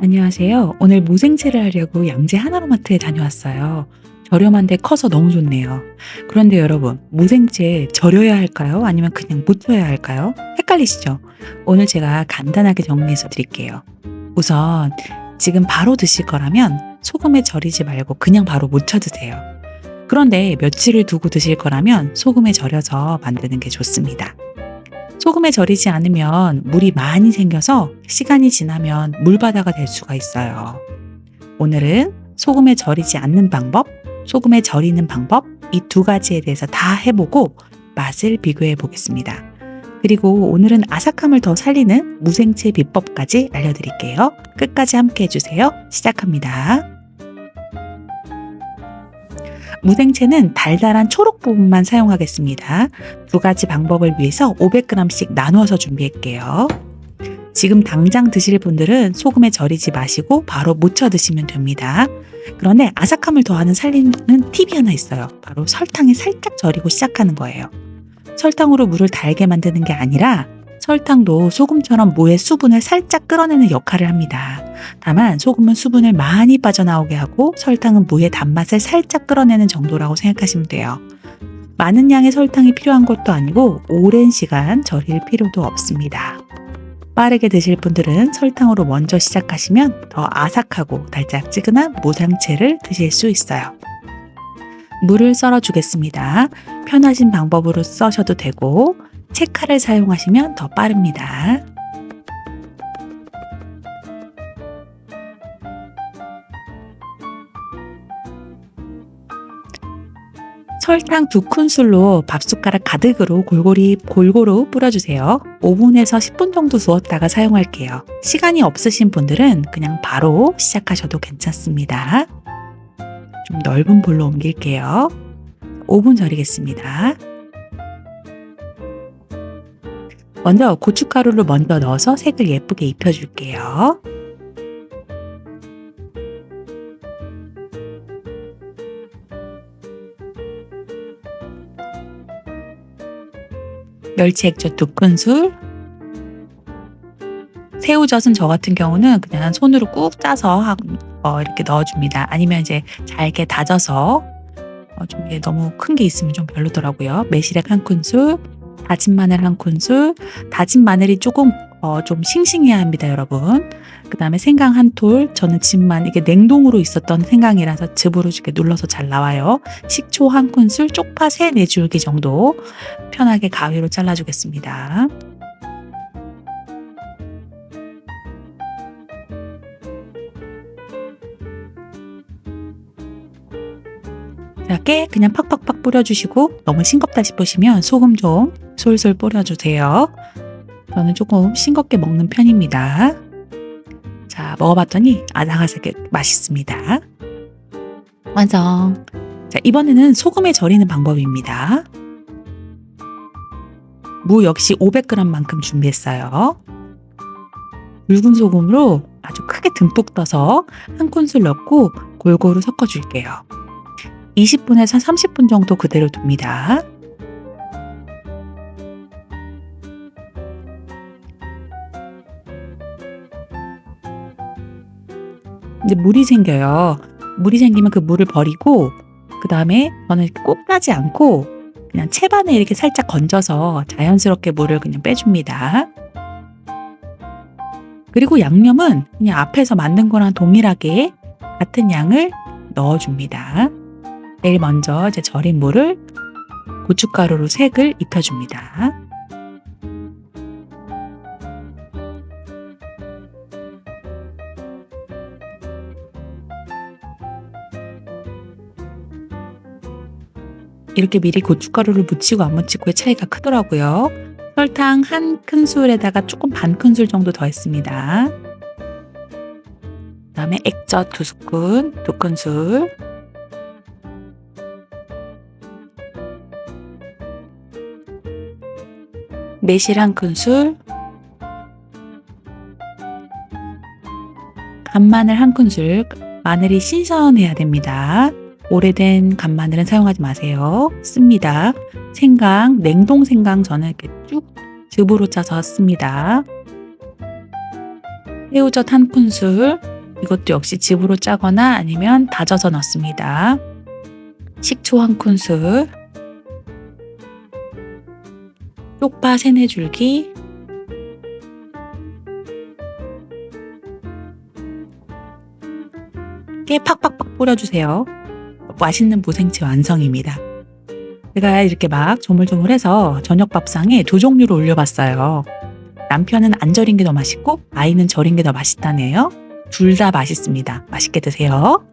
안녕하세요. 오늘 무생채를 하려고 양재 하나로마트에 다녀왔어요. 저렴한데 커서 너무 좋네요. 그런데 여러분, 무생채 절여야 할까요? 아니면 그냥 무쳐야 할까요? 헷갈리시죠? 오늘 제가 간단하게 정리해서 드릴게요. 우선 지금 바로 드실 거라면 소금에 절이지 말고 그냥 바로 무쳐 드세요. 그런데 며칠을 두고 드실 거라면 소금에 절여서 만드는 게 좋습니다. 소금에 절이지 않으면 물이 많이 생겨서 시간이 지나면 물바다가 될 수가 있어요. 오늘은 소금에 절이지 않는 방법, 소금에 절이는 방법, 이 두 가지에 대해서 다 해보고 맛을 비교해 보겠습니다. 그리고 오늘은 아삭함을 더 살리는 무생채 비법까지 알려드릴게요. 끝까지 함께 해주세요. 시작합니다. 무생채는 달달한 초록 부분만 사용하겠습니다. 두 가지 방법을 위해서 500g씩 나누어서 준비할게요. 지금 당장 드실 분들은 소금에 절이지 마시고 바로 무쳐 드시면 됩니다. 그런데 아삭함을 더하는 살리는 팁이 하나 있어요. 바로 설탕에 살짝 절이고 시작하는 거예요. 설탕으로 물을 달게 만드는 게 아니라 설탕도 소금처럼 무의 수분을 살짝 끌어내는 역할을 합니다. 다만 소금은 수분을 많이 빠져나오게 하고 설탕은 무의 단맛을 살짝 끌어내는 정도라고 생각하시면 돼요. 많은 양의 설탕이 필요한 것도 아니고 오랜 시간 절일 필요도 없습니다. 빠르게 드실 분들은 설탕으로 먼저 시작하시면 더 아삭하고 달짝지근한 무상채를 드실 수 있어요. 물을 썰어 주겠습니다. 편하신 방법으로 써셔도 되고 채칼을 사용하시면 더 빠릅니다. 설탕 두 큰술로 밥숟가락 가득으로 골고루 골고루 뿌려주세요. 5분에서 10분 정도 두었다가 사용할게요. 시간이 없으신 분들은 그냥 바로 시작하셔도 괜찮습니다. 좀 넓은 볼로 옮길게요. 5분 절이겠습니다. 먼저 고춧가루를 먼저 넣어서 색을 예쁘게 입혀줄게요. 멸치 액젓 두 큰술 새우젓은 저 같은 경우는 그냥 손으로 꾹 짜서 어, 이렇게 넣어줍니다. 아니면 이제 잘게 다져서 어, 좀 이게 너무 큰 게 있으면 좀 별로더라고요. 매실액 한 큰술, 다진 마늘 한 큰술, 다진 마늘이 조금 어, 좀 싱싱해야 합니다, 여러분. 그 다음에 생강 한 톨, 저는 집만 이게 냉동으로 있었던 생강이라서 즙으로 이렇게 눌러서 잘 나와요. 식초 한 큰술, 쪽파 세 네 줄기 정도 편하게 가위로 잘라주겠습니다. 이렇게 그냥 팍팍팍 뿌려주시고 너무 싱겁다 싶으시면 소금 좀 솔솔 뿌려주세요. 저는 조금 싱겁게 먹는 편입니다. 자, 먹어봤더니 아삭아삭하게 맛있습니다. 완성. 자, 이번에는 소금에 절이는 방법입니다. 무 역시 500g만큼 준비했어요. 붉은 소금으로 아주 크게 듬뿍 떠서 한 큰술 넣고 골고루 섞어줄게요. 20분에서 30분 정도 그대로 둡니다. 이제 물이 생겨요. 물이 생기면 그 물을 버리고 그 다음에 저는 꼭 따지 않고 그냥 채반에 이렇게 살짝 건져서 자연스럽게 물을 그냥 빼줍니다. 그리고 양념은 그냥 앞에서 만든 거랑 동일하게 같은 양을 넣어줍니다. 제일 먼저 제 절인 물을 고춧가루로 색을 입혀줍니다. 이렇게 미리 고춧가루를 묻히고 안 묻히고의 차이가 크더라고요. 설탕 한 큰술에다가 조금 반 큰술 정도 더했습니다. 그 다음에 액젓 두 스푼, 두 큰술. 매실 한 큰술. 간마늘 한 큰술. 마늘이 신선해야 됩니다. 오래된 간마늘은 사용하지 마세요. 씁니다. 생강, 냉동 생강 저는 이렇게 쭉 즙으로 짜서 씁니다. 새우젓 한 큰술, 이것도 역시 즙으로 짜거나 아니면 다져서 넣습니다. 식초 한 큰술, 쪽파 세네 줄기, 깨 팍팍팍 뿌려주세요. 맛있는 무생채 완성입니다. 제가 이렇게 막 조물조물해서 저녁 밥상에 두 종류로 올려봤어요. 남편은 안 절인 게 더 맛있고 아이는 절인 게 더 맛있다네요. 둘 다 맛있습니다. 맛있게 드세요.